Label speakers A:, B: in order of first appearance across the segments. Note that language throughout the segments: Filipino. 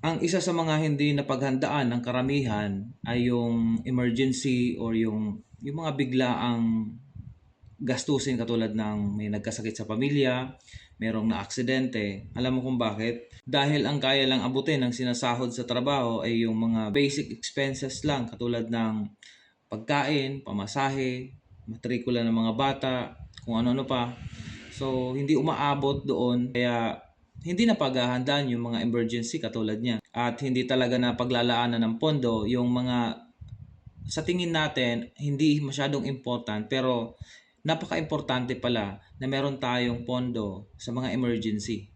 A: Ang isa sa mga hindi napaghandaan ng karamihan ay yung emergency or yung yung mga biglaang gastusin katulad ng may nagkasakit sa pamilya, merong naaksidente. Alam mo kung bakit? Dahil ang kaya lang abutin ng sinasahod sa trabaho ay yung mga basic expenses lang katulad ng pagkain, pamasahe, matrikula ng mga bata, kung ano-ano pa. So, hindi umaabot doon kaya hindi na paghahandaan yung mga emergency katulad niya. At hindi talaga na paglalaanan ng pondo yung mga sa tingin natin hindi masyadong important pero napaka-importante pala na meron tayong pondo sa mga emergency.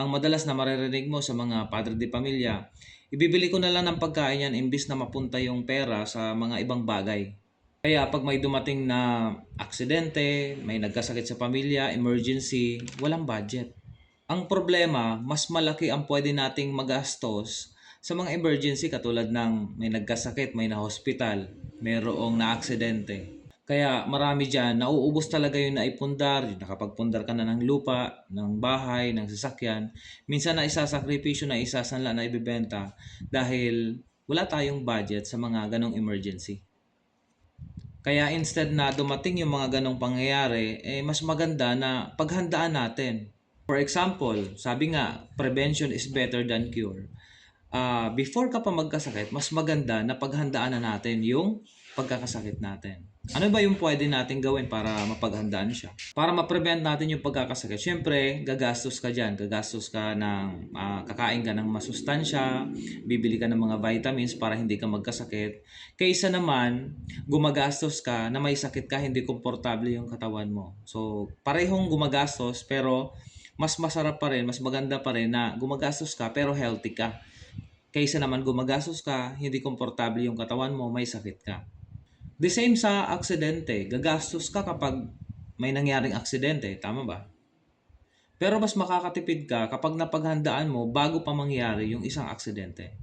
A: Ang madalas na maririnig mo sa mga padre de pamilya, ibibili ko na lang ng pagkain yan imbis na mapunta yung pera sa mga ibang bagay. Kaya pag may dumating na aksidente, may nagkasakit sa pamilya, emergency, walang budget. Ang problema, mas malaki ang pwede nating magastos sa mga emergency katulad ng may nagkasakit, may na-hospital, mayroong na-aksidente. Kaya marami dyan, nauubos talaga yung naipundar, yung nakapagpundar ka na ng lupa, ng bahay, ng sasakyan. Minsan na isasakripisyo na isasanla na ibibenta dahil wala tayong budget sa mga ganong emergency. Kaya instead na dumating yung mga ganong pangyayari, eh mas maganda na paghandaan natin. For example, sabi nga, prevention is better than cure. Ah, before ka pa magkasakit, mas maganda na paghandaan na natin yung pagkakasakit natin. Ano ba yung pwede natin gawin para mapaghandaan siya? Para ma-prevent natin yung pagkakasakit. Siyempre, gagastos ka dyan. Gagastos ka ng, ah, kakain ka ng masustansya, bibili ka ng mga vitamins para hindi ka magkasakit. Kaysa naman, gumagastos ka na may sakit ka, hindi komportable yung katawan mo. So, parehong gumagastos pero mas masarap pa rin, mas maganda pa rin na gumagastos ka pero healthy ka. Kaysa naman gumagastos ka, hindi komportable yung katawan mo, may sakit ka. The same sa aksidente. Gagastos ka kapag may nangyaring aksidente. Tama ba? Pero mas makakatipid ka kapag napaghandaan mo bago pa mangyari yung isang aksidente.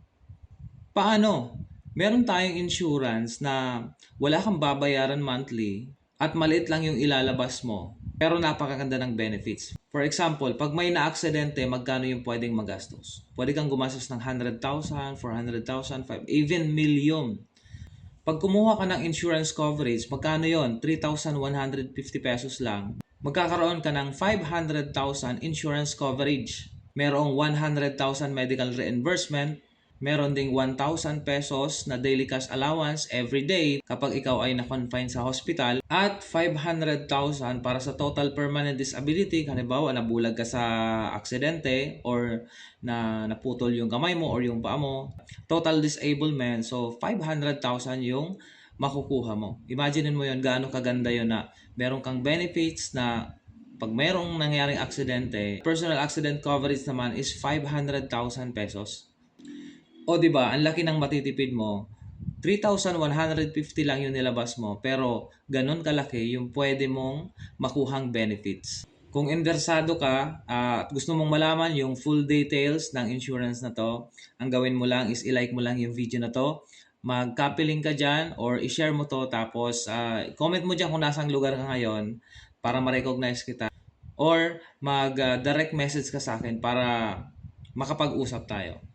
A: Paano? Meron tayong insurance na wala kang babayaran monthly at maliit lang yung ilalabas mo pero napakaganda ng benefits. For example, pag may na-aksidente, magkano yung pwedeng magastos? Pwede kang gumastos ng 100,000, 400,000, 5, even million. Pag kumuha ka ng insurance coverage, magkano yon? 3,150 pesos lang. Magkakaroon ka ng 500,000 insurance coverage. Merong 100,000 medical reimbursement. Meron ding 1,000 pesos na daily cash allowance every day kapag ikaw ay na-confine sa hospital. At 500,000 para sa total permanent disability. Halimbawa, nabulag ka sa aksidente or na naputol yung kamay mo or yung paa mo. Total disablement. So, 500,000 yung makukuha mo. Imagine mo yon gaano kaganda yon na meron kang benefits na pag mayroong nangyaring aksidente, personal accident coverage naman is 500,000 pesos. O di ba, ang laki ng matitipid mo. 3,150 lang yung nilabas mo, pero ganun kalaki yung pwede mong makuhang benefits. Kung interesado ka ah, at gusto mong malaman yung full details ng insurance na to, ang gawin mo lang is i-like mo lang yung video na to, mag-copy link ka dyan or i-share mo to tapos ah, comment mo dyan kung nasang lugar ka ngayon para ma-recognize kita or mag-direct message ka sa akin para makapag-usap tayo.